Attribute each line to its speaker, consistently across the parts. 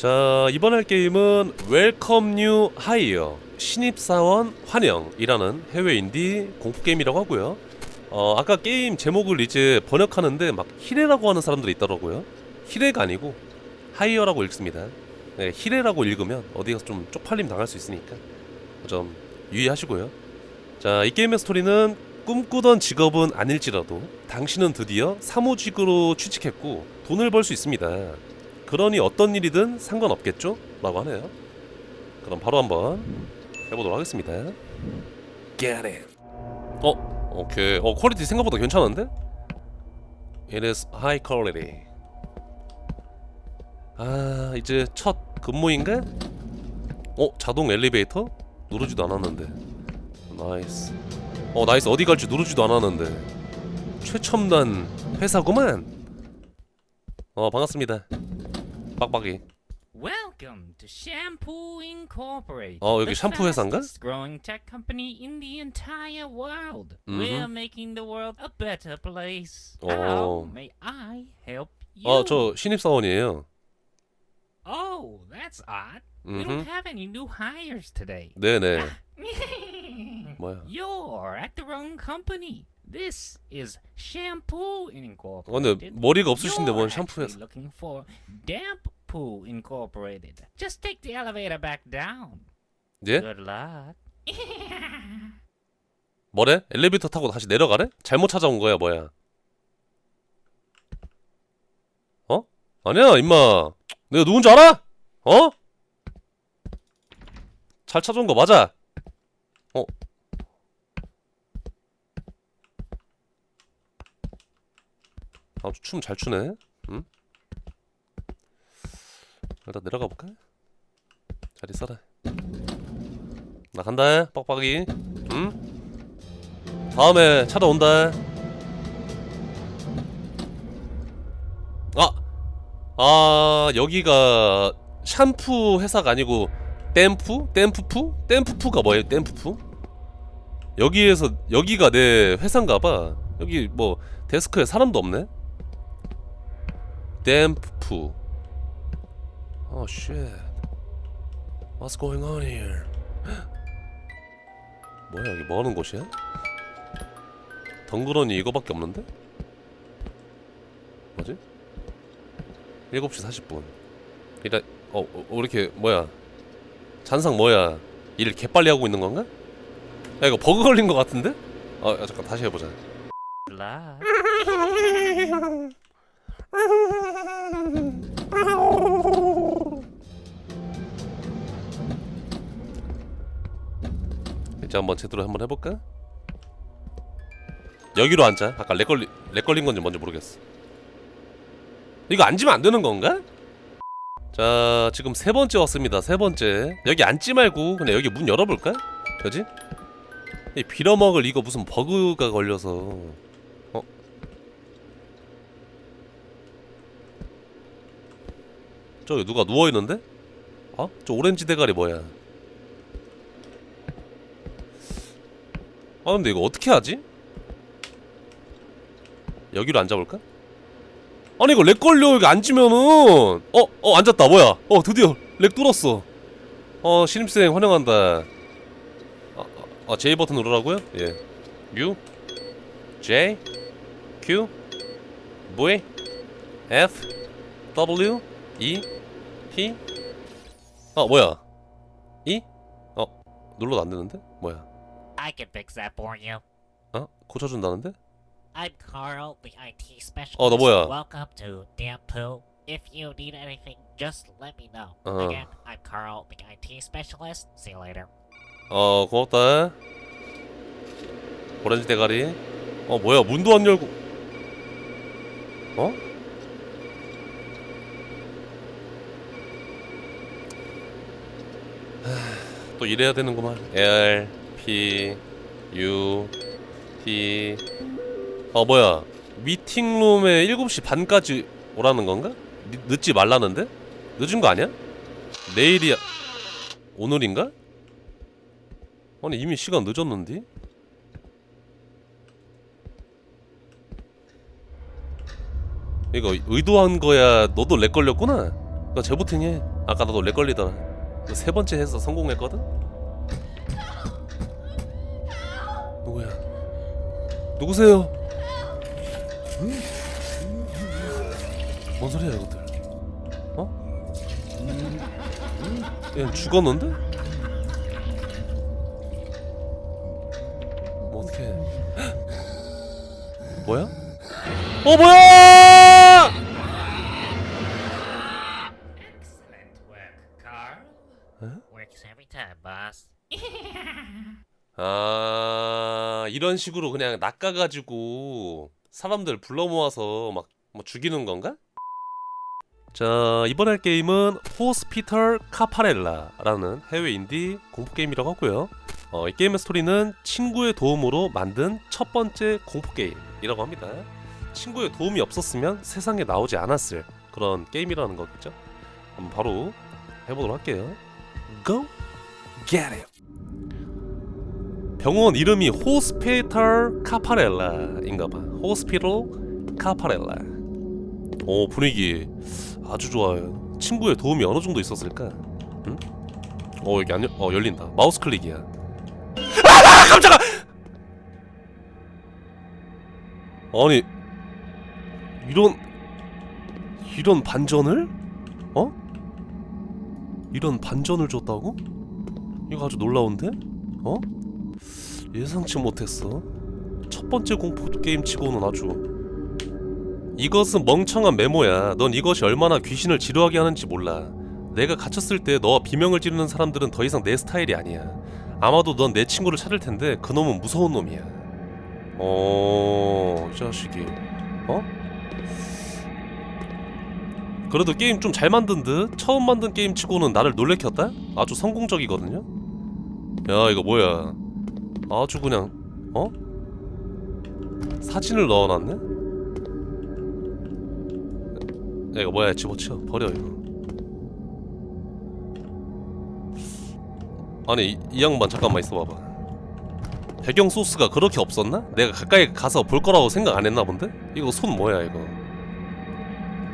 Speaker 1: 자 이번 할 게임은 웰컴 뉴 하이어 신입사원 환영이라는 해외 인디 공포 게임이라고 하고요. 어 아까 게임 제목을 이제 번역하는데 막 히레라고 하는 사람들이 있더라고요. 히레가 아니고 하이어라고 읽습니다. 네, 히레라고 읽으면 어디 가서 좀 쪽팔림 당할 수 있으니까 좀 유의하시고요. 자, 이 게임의 스토리는 꿈꾸던 직업은 아닐지라도 당신은 드디어 사무직으로 취직했고 돈을 벌 수 있습니다. 그러니 어떤 일이든 상관없겠죠? 라고 하네요. 그럼 바로 한번 해보도록 하겠습니다. Get it. 어, 오케이. 어, 퀄리티 생각보다 괜찮은데? It is high quality. 아, 이제 첫 근무인가? 어, 자동 엘리베이터? 누르지도 않았는데. 나이스. 어, 나이스. 어디 갈지 누르지도 않았는데. 최첨단 회사구만. 어, 반갑습니다. 빡빡이.
Speaker 2: Welcome to Shampoo Incorporated.
Speaker 1: 어, 여기
Speaker 2: the
Speaker 1: 샴푸 회사인가?
Speaker 2: fastest growing tech company in the entire world.
Speaker 1: Mhm.
Speaker 2: We're making the world a better place.
Speaker 1: Oh.
Speaker 2: How may I help you?
Speaker 1: 어, 저 신입사원이에요.
Speaker 2: Oh, that's odd. We
Speaker 1: Mhm.
Speaker 2: don't have any new hires today.
Speaker 1: 네네. 뭐야?
Speaker 2: You're at the wrong company. This is Shampoo
Speaker 1: 어,
Speaker 2: Incorporated.
Speaker 1: 근데 머리가 없으신데 뭔
Speaker 2: You're
Speaker 1: 샴푸
Speaker 2: actually
Speaker 1: 회사?
Speaker 2: looking for Dampoo Incorporated. Just take the elevator back down.
Speaker 1: 예?
Speaker 2: Good luck.
Speaker 1: 뭐래? 엘리베이터 타고 다시 내려가래? 잘못 찾아온 거야, 뭐야? 어? 아니야, 임마. 내가 누군지 알아? 어? 잘 찾아온 거 맞아. 아주 춤잘 추네. 응? 일단 내려가 볼까? 잘 있어라. 나 간다, 빡빡이. 응? 다음에 찾아온다. 아, 아 여기가 샴푸 회사가 아니고 댐프? 댐프푸? 댐프푸가 뭐예요? 댐프푸? 여기에서 여기가 내 회사인가봐. 여기 뭐 데스크에 사람도 없네. 댐프푸. 어 쉣. What's going on here? 뭐야 여기 뭐 하는 곳이야? 덩그러니 이거밖에 없는데? 뭐지? 7시 40분 이래 어, 어, 어 이렇게 뭐야 잔상 뭐야 일 개빨리 하고 있는 건가? 야 이거 버그 걸린 거 같은데? 어 야, 잠깐 다시 해보자
Speaker 2: luck.
Speaker 1: 이제 한번 제대로 한번 해볼까? 여기로 앉자 아까 렉 걸리 렉 걸린 건지 뭔지 모르겠어 이거 앉으면 안 되는 건가? 자 지금 세 번째 왔습니다 세 번째 여기 앉지 말고 그냥 여기 문 열어볼까? 그지? 이 빌어먹을 이거 무슨 버그가 걸려서 저기 누가 누워있는데? 어? 저 오렌지 대가리 뭐야? 아 근데 이거 어떻게 하지? 여기로 앉아볼까? 아니 이거 렉 걸려 여기 앉으면은. 어? 어 앉았다. 뭐야? 어 드디어 렉 뚫었어. 어 신입생 환영한다. 아, 아, 아 J 버튼 누르라고요? 예. U? J? Q? V? F? W? E P 아 뭐야 E? 어 눌러도 안 되는데? 뭐야
Speaker 2: I can fix that for you.
Speaker 1: 어? 고쳐준다는데?
Speaker 3: I'm Carl, the IT specialist.
Speaker 1: 어, 너 뭐야?
Speaker 3: Welcome to Dampu. If you need anything, just let me know.
Speaker 1: 어.
Speaker 3: Again, I'm Carl, the IT specialist. See you later.
Speaker 1: 어 고맙다 오렌지 대가리 어 뭐야 문도 안 열고 어? 또 이래야 되는구만 L P U T 어 뭐야 미팅룸에 7시 반까지 오라는 건가? 늦- 늦지 말라는데? 늦은 거 아니야? 내일이야 오늘인가? 아니 이미 시간 늦었는데? 이거 의도한 거야 너도 렉 걸렸구나? 너 재부팅해 아까 나도 렉 걸리더라. 그세 번째 해서 성공했거든. 누구야? 누구세요? 뭔 소리야 이것들? 어? 얘 죽었는데? 뭐 어떻게? 뭐야? 어 뭐야?
Speaker 3: Time, boss.
Speaker 1: 아 이런 식으로 그냥 낚아가지고 사람들 불러 모아서 막 뭐 죽이는 건가? 자 이번 할 게임은 호스피털 카파렐라라는 해외 인디 공포 게임이라고 하고요. 어, 이 게임의 스토리는 친구의 도움으로 만든 첫 번째 공포 게임이라고 합니다. 친구의 도움이 없었으면 세상에 나오지 않았을 그런 게임이라는 거겠죠. 한번 바로 해보도록 할게요. Go get it. 병원 이름이 호스피털 카파렐라인가봐. 호스피털 카파렐라. 오 분위기 아주 좋아요. 친구의 도움이 어느 정도 있었을까? 응? 어 여기 안 열, 어 열린다. 마우스 클릭이야. 아 깜짝아! 아니 이런 이런 반전을? 어? 이런 반전을 줬다고? 이거 아주 놀라운데? 어? 예상치 못했어. 첫 번째 공포 게임 치고는 아주 이것은 멍청한 메모야. 넌 이것이 얼마나 귀신을 지루하게 하는지 몰라. 내가 갇혔을 때 너와 비명을 지르는 사람들은 더 이상 내 스타일이 아니야. 아마도 넌 내 친구를 찾을 텐데 그 놈은 무서운 놈이야. 어, 이 자식이. 어? 그래도 게임 좀 잘 만든 듯 처음 만든 게임 치고는 나를 놀래켰다? 아주 성공적이거든요? 야 이거 뭐야 아주 그냥 어? 사진을 넣어놨네? 야 이거 뭐야 집어치워 버려 이거 아니 이, 이 양반 잠깐만 있어봐봐 배경 소스가 그렇게 없었나? 내가 가까이 가서 볼 거라고 생각 안 했나 본데? 이거 손 뭐야 이거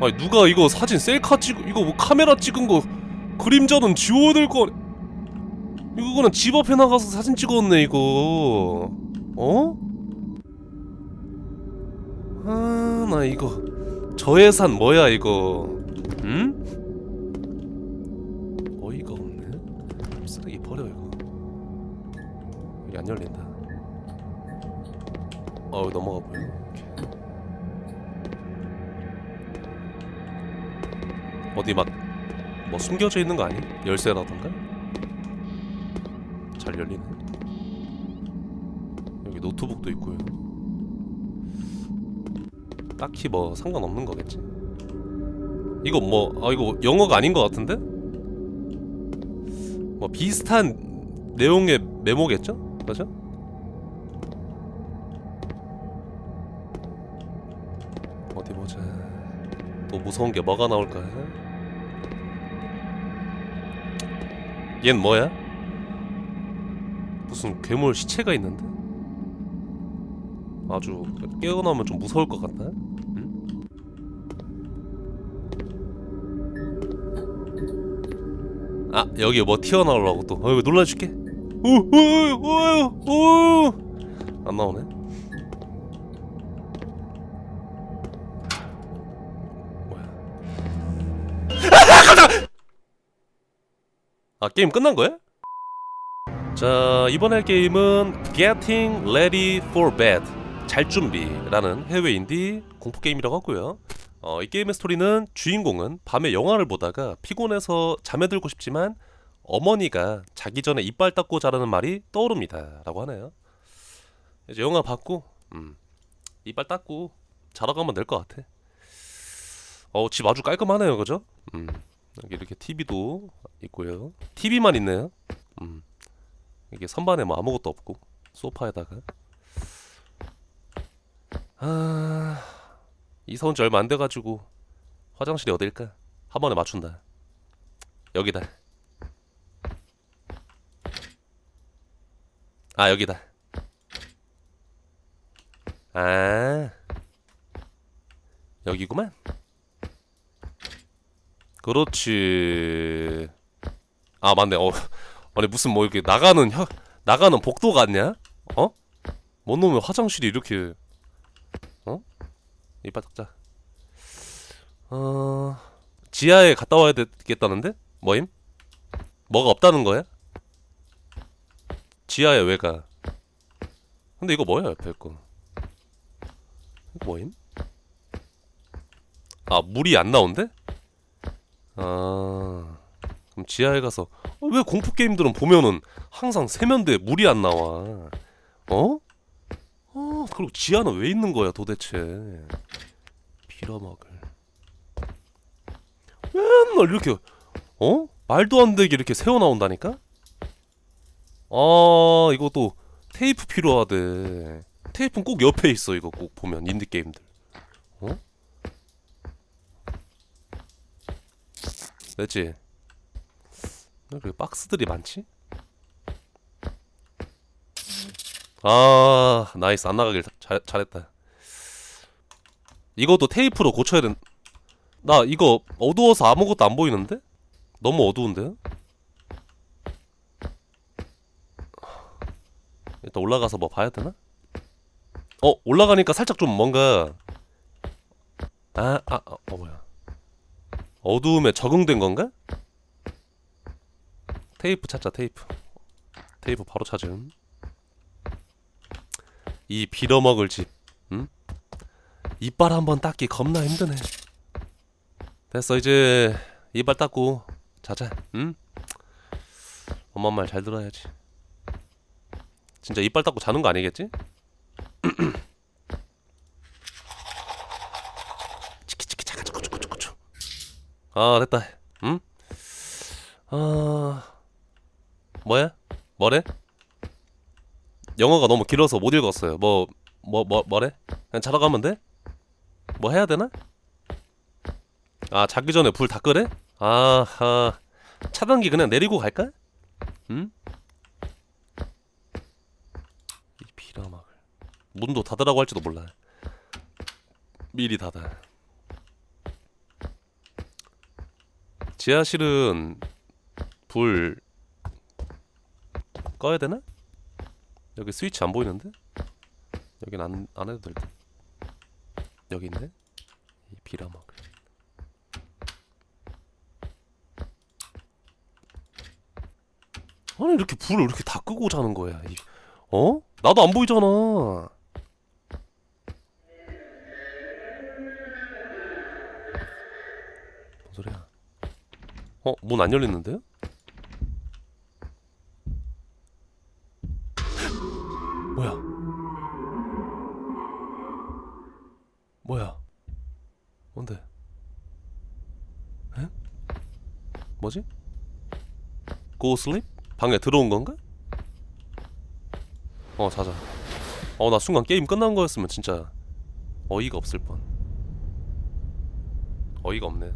Speaker 1: 아니 누가 이거 사진 셀카 찍 이거 뭐 카메라 찍은 거 그림자는 지워야 될거 이거 그냥 집 앞에 나가서 사진 찍었네 이거 어? 아 나 이거 저예산 뭐야 이거 응? 어이가 없네 쓰레기 버려 이거 여기 안 열린다 어우 넘어가 보여 어디 막 뭐 숨겨져 있는 거 아니? 열쇠라던가? 잘 열리네. 여기 노트북도 있고요. 딱히 뭐 상관없는 거겠지. 이거 뭐, 아 이거 영어가 아닌 것 같은데? 뭐 비슷한 내용의 메모겠죠? 그죠? 어디 보자. 또 무서운 게 뭐가 나올까? 얜 뭐야? 무슨 괴물 시체가 있는데? 아주 깨어나면 좀 무서울 것 같다. 응? 아 여기 뭐 튀어나오려고 또. 어 이거 놀라줄게. 오오오오안 나오네. 뭐야? 아 게임 끝난 거야? 자 이번 할 게임은 Getting Ready for Bed 잘 준비라는 해외 인디 공포 게임이라고 하고요. 어, 이 게임의 스토리는 주인공은 밤에 영화를 보다가 피곤해서 잠에 들고 싶지만 어머니가 자기 전에 이빨 닦고 자라는 말이 떠오릅니다라고 하네요. 이제 영화 봤고 음, 이빨 닦고 자러 가면 될 것 같아. 어, 집 아주 깔끔하네요, 그죠? 음, 여기 이렇게 TV도 있고요. TV만 있네요. 음. 이게 선반에 뭐 아무것도 없고 소파에다가. 아 이사 온 지 얼마 안 돼가지고 화장실이 어딜까? 한 번에 맞춘다. 여기다. 아 여기다. 아 여기구만. 그렇지. 아 맞네. 어 아니 무슨 뭐 이렇게 나가는 혀 나가는 복도 같냐? 어? 뭔 놈의 화장실이 이렇게 어? 이빨 닦자. 어 지하에 갔다 와야 되겠다는데? 뭐임? 뭐가 없다는 거야? 지하에 왜 가? 근데 이거 뭐야 옆에 거? 뭐임? 아 물이 안 나온대? 아 그럼 지하에 가서 어, 왜 공포 게임들은 보면은 항상 세면대에 물이 안 나와? 어? 어 그리고 지하는 왜 있는 거야 도대체? 빌어먹을 맨날 이렇게 어? 말도 안 되게 이렇게 새어 나온다니까? 아 이것도 테이프 필요하대. 테이프는 꼭 옆에 있어 이거 꼭 보면 인디 게임들. 어? 됐지? 왜 이렇게 박스들이 많지? 아 나이스 안 나가길 잘, 잘했다. 이것도 테이프로 고쳐야 된. 나 이거 어두워서 아무것도 안 보이는데? 너무 어두운데? 일단 올라가서 뭐 봐야 되나? 어 올라가니까 살짝 좀 뭔가 아아 아, 어, 어 뭐야 어두움에 적응된 건가? 테이프 찾자 테이프 테이프 바로 찾음 이 빌어먹을 집 응? 이빨 한번 닦기 겁나 힘드네 됐어 이제 이빨 닦고 자자 응? 엄마 말 잘 들어야지 진짜 이빨 닦고 자는 거 아니겠지? 치키치키 차가 초코초코초코 아 됐다 응? 아 뭐야? 뭐래? 영어가 너무 길어서 못 읽었어요 뭐 뭐 뭐 뭐, 래 그냥 자러 가면 돼? 뭐 해야 되나? 아 자기 전에 불 다 끄래? 아하 차단기 그냥 내리고 갈까? 응? 이 비라막을 문도 닫으라고 할지도 몰라 미리 닫아 지하실은 불 꺼야 되나? 여기 스위치 안 보이는데? 여긴 안, 안 해도 될 듯. 여기 있네? 이 비라막을 아니 이렇게 불을 이렇게 다 끄고 자는 거야 이- 어? 나도 안 보이잖아. 뭔 소리야? 어? 문 안 열리는데요? Sleep? 방에 들어온 건가? 어 자자 어 나 순간 게임 끝난 거였으면 진짜 어이가 없을 뻔 어이가 없네